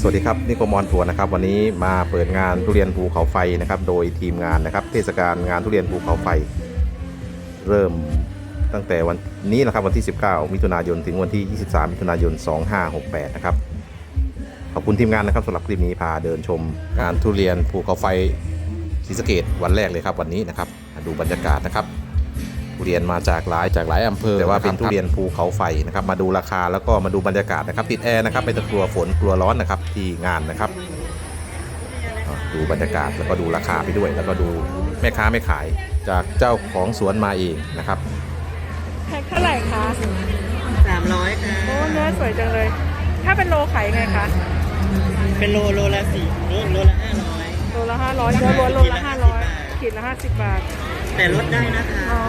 สวัสดีครับนิโคมอนทัวร์นะครับวันนี้มาเปิดงานทุเรียนภูเขาไฟนะครับ โดยทีมงานนะครับ เทศกาลงานทุเรียนภูเขาไฟ เริ่มตั้งแต่วันนี้นะครับวันที่ 19 มิถุนายนถึงวันที่ 23 มิถุนายน 2568 นะครับขอบคุณทีมงานนะครับสำหรับคลิปนี้พาเดินชมงานทุเรียนภูเขาไฟศรีสะเกดวันแรกเลยครับวันนี้นะครับดูบรรยากาศนะครับ เรียนมาจากหลายจากหลายอำเภอแต่ว่าเป็นทุเรียนภูเขาไฟนะครับมาดูราคาแล้วก็มาดูบรรยากาศนะครับติดแอร์นะครับไม่ต้องกลัวฝนกลัวร้อนนะครับที่งานนะครับอ่าดูบรรยากาศแล้วก็ดูราคาไปด้วย แล้วก็ดูแม่ค้าไม่ขายจากเจ้าของสวนมาเองนะครับแพ็คเท่าไหร่คะสามร้อยค่ะโอ้เนื้อสวยจังเลย ถ้าเป็นโลขายไงคะเป็นโลโลละสี่โลโลละห้าร้อยโลละห้าร้อยเนื้อล้วนโลละห้าร้อยขีดละห้าสิบบาท แต่ลดได้นะคะอ๋อ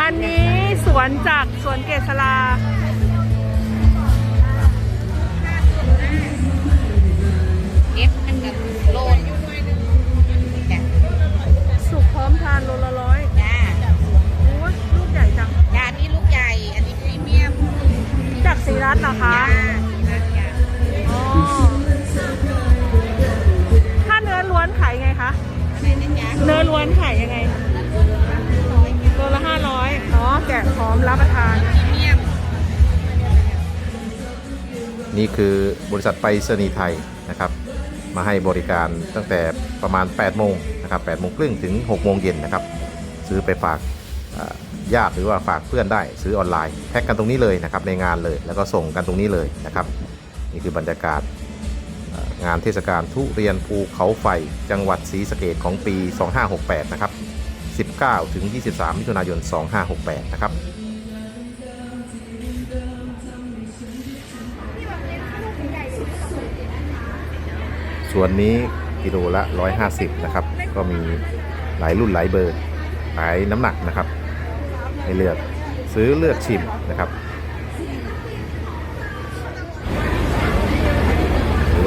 อันนี้สวนจากสวนเกษรา ล้วนขายยังไงโลละห้าร้อยอ๋อแกะพร้อมรับประทาน นี่คือบริษัทไปรษณีย์ไทยนะครับ มาให้บริการตั้งแต่ประมาณ 8 โมงนะครับ8โมงครึ่งถึง 6 โมงเย็นนะครับ ซื้อไปฝากญาติหรือว่าฝากเพื่อนได้ซื้อออนไลน์แพ็กกันตรงนี้เลยนะครับในงานเลย แล้วก็ส่งกันตรงนี้เลยนะครับ นี่คือบรรยากาศ งานเทศกาลทุเรียนภูเขาไฟ จังหวัดศรีสะเกดของปี 2568 นะครับ 19 ถึง 23 มิถุนายน 2568 นะครับส่วนนี้กิโลละ 150 นะครับ ก็มีหลายรุ่นหลายเบอร์ หลายน้ำหนักนะครับ ให้เลือกซื้อเลือกชิมนะครับ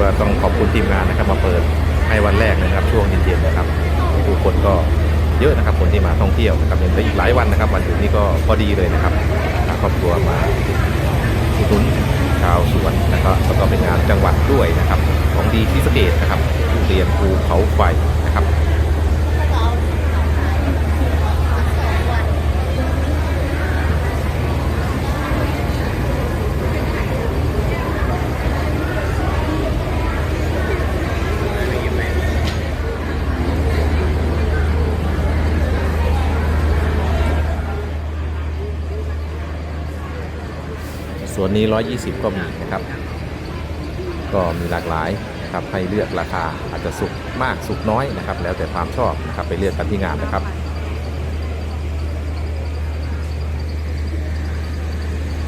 ว่าต้องขอบคุณทีมงานนะครับ มาเปิดให้วันแรกนะครับ ช่วงเย็นๆนะครับผู้คนก็เยอะนะครับคนที่มาท่องเที่ยวนะครับยังได้อีกหลายวันนะครับ วันหยุดนี้ก็พอดีเลยนะครับครอบครัวมาอุดหนุนชาวสวนนะครับแล้วก็เป็นงานจังหวัดด้วยนะครับ ของดีที่สเกตนะครับทุเรียนภูเขาไฟ ส่วนนี้ 120 ก็มีนะครับ ก็มีหลากหลายนะครับให้เลือกราคาอาจจะสุกมากสุกน้อยนะครับ แล้วแต่ความชอบนะครับไปเลือกกันที่งานนะครับ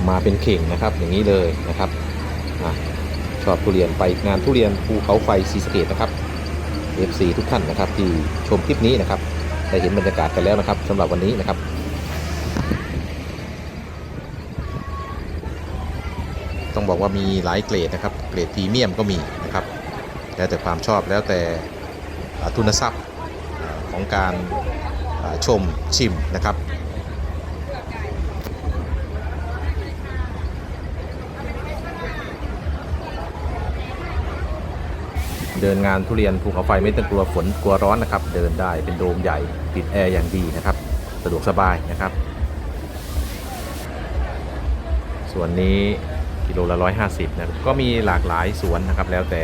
มาเป็นเข่งนะครับอย่างนี้เลยนะครับอชอบทุเรียนไปงานทุเรียนภูเขาไฟซีสเกตนะครับ FC ทุกท่านนะครับที่ชมคลิปนี้นะครับได้เห็นบรรยากาศกันแล้วนะครับสำหรับวันนี้นะครับ ต้องบอกว่ามีหลายเกรดนะครับ เกรดพรีเมียมก็มีนะครับ แล้วแต่ความชอบแล้วแต่ทุนทรัพย์ของการชมชิมนะครับเดินงานทุเรียนภูเขาไฟไม่ต้องกลัวฝนกลัวร้อนนะครับ เดินได้เป็นโดมใหญ่ติดแอร์อย่างดีนะครับ สะดวกสบายนะครับ ส่วนนี้ กิโลละ150นะครับก็มีหลากหลายสวนนะครับ แล้วแต่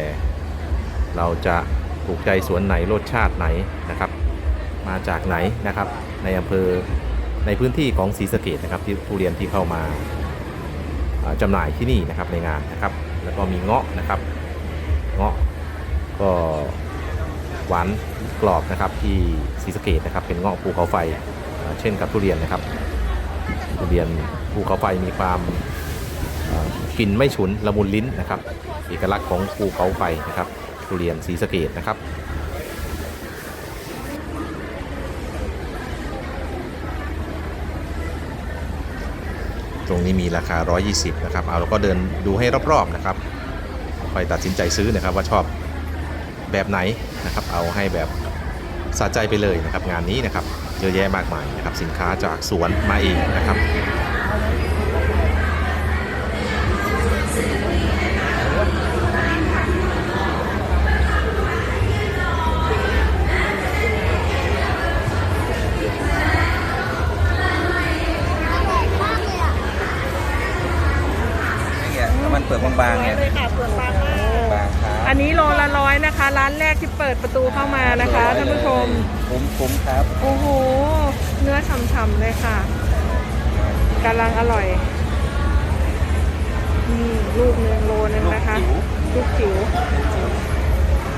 เราจะถูกใจสวนไหนรสชาติไหนนะครับ มาจากไหนนะครับ ในอำเภอในพื้นที่ของศรีสะเกดนะครับที่ทุเรียนที่เข้ามาอ่าจำหน่ายที่นี่นะครับในงานนะครับ แล้วก็มีเงาะนะครับ เงาะก็หวานกรอบนะครับที่ศรีสะเกดนะครับ เป็นเงาะภูเขาไฟเช่นกับทุเรียนนะครับทุเรียนภูเขาไฟมีความ กลิ่นไม่ฉุนละมุนลิ้นนะครับ เอกลักษณ์ของภูเขาไฟนะครับทุเรียนศรีสเกดนะครับตรงนี้มีราคา 120 นะครับ เอาเราก็เดินดูให้รอบๆนะครับ ไปตัดสินใจซื้อนะครับว่าชอบแบบไหนนะครับ เอาให้แบบสะใจไปเลยนะครับ งานนี้นะครับ เยอะแยะมากมายนะครับ สินค้าจากสวนมาเองนะครับางๆไงเลยค่ะเปลือกบางมากบางครับอันนี้โลละร้อยนะคะ ร้านแรกที่เปิดประตูเข้ามานะคะท่านผู้ชมคุ้มคุ้มครับ โอ้โหเนื้อฉ่ำๆเลยค่ะกำลังอร่อยนี่ลูกหนึ่งโลนึงนะคะ ลูกจิ๋ว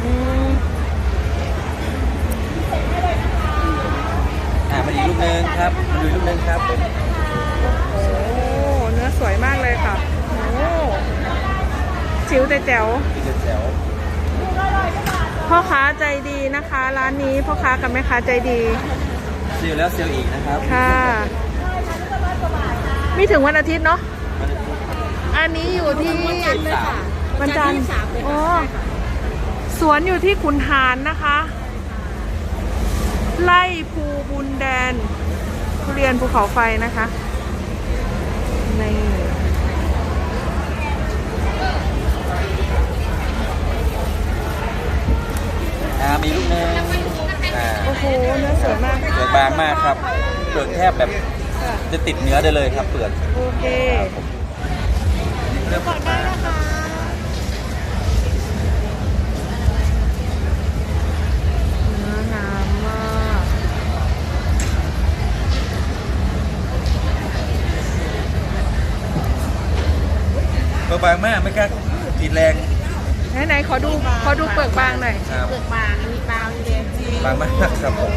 อืมอ่ามาอีกลูกนึงครับมาดูอีกลูกนึงครับโอ้เนื้อสวยมากเลยค่ะโอ้ จิ๋วแต่แจ๋วอีกแถวพ่อค้าใจดีนะคะ ร้านนี้พ่อค้ากับแม่ค้าใจดีเซีลแล้วเซีลอีกนะครับค่ะไม่ถึงวันอาทิตย์เนาะอันนี้อยู่ที่วันจันทร์เลยค่ะวันจันทร์อ๋อสวนอยู่ที่ขุนหารนะคะ ไล่ภูบุญแดนทุเรียนภูเขาไฟนะคะนี่ อ่ามีลูกนึงอ่าโอ้โหเนื้อสวยมากเปลือกบางมากครับ เปลือกแทบแบบค่ะจะติดเนื้อได้เลยครับ เปลือกโอเคเนื้อก่อนได้นะคะเนื้องามมากเปลือกบางมากไม่กล้าติดแรง ไหนไหนๆขอดูขอดูเปลือกบางหน่อยครับเปลือกบางอันนี้บางเลยบางมากครับผม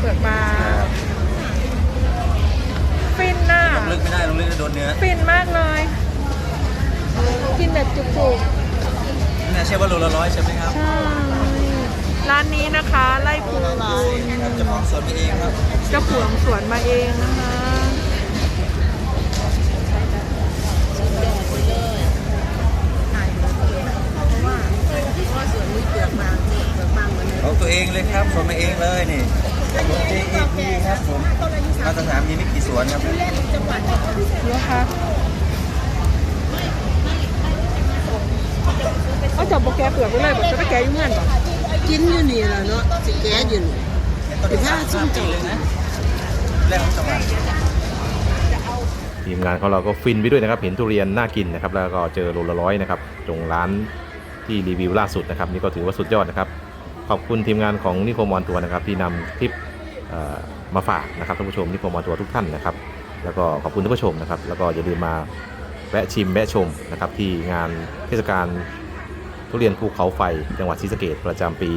เปลือกบางครับฟินน่ะลงลึกไม่ได้ลงลึกจะโดนเนื้อฟินมากเลย กินแบบจุกนี่นะเชื่อว่าโลละร้อยใช่ไหมครับๆใช่ร้านนี้นะคะไล่ปูครับเจ้าของสวนมีเองครับ เจ้าของสวนมาเองนะคะ องเลยครับสวนมาเองเลยนี่ผม JAP ครับผมมาตรฐานมีไม่กี่สวนครับนะคะเอาจับโปรแกรมเปลือกไปเลยแบบจะไปแกะยุ่งเงินเหรอกินอยู่นี่แหละเนาะสิแกะอยู่นี่เป็นผ้าซุ้มเจ้าเลยนะแรกของจังหวัดทีมงานของเราก็ฟินไปด้วยนะครับ เห็นทุเรียนน่ากินนะครับ แล้วก็เจอโลละร้อยนะครับ ตรงร้านที่รีวิวล่าสุดนะครับ นี่ก็ถือว่าสุดยอดนะครับ ขอบคุณทีมงานของนิโคมอนตัวร์นะครับที่นำคลิปมาฝากนะครับท่านผู้ชมนิโคมอนตัวร์ทุกท่านนะครับ แล้วก็ขอบคุณท่านผู้ชมนะครับ แล้วก็อย่าลืมมาแวะชิมแวะชมนะครับที่งานเทศกาลทุเรียนภูเขาไฟจังหวัดศรีสะเกดประจำปี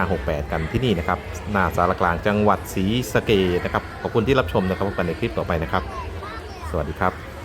2568 กันที่นี่นะครับหน้าสารกลางจังหวัดศรีสะเกดนะครับขอบคุณที่รับชมนะครับพบกันในคลิปต่อไปนะครับ สวัสดีครับ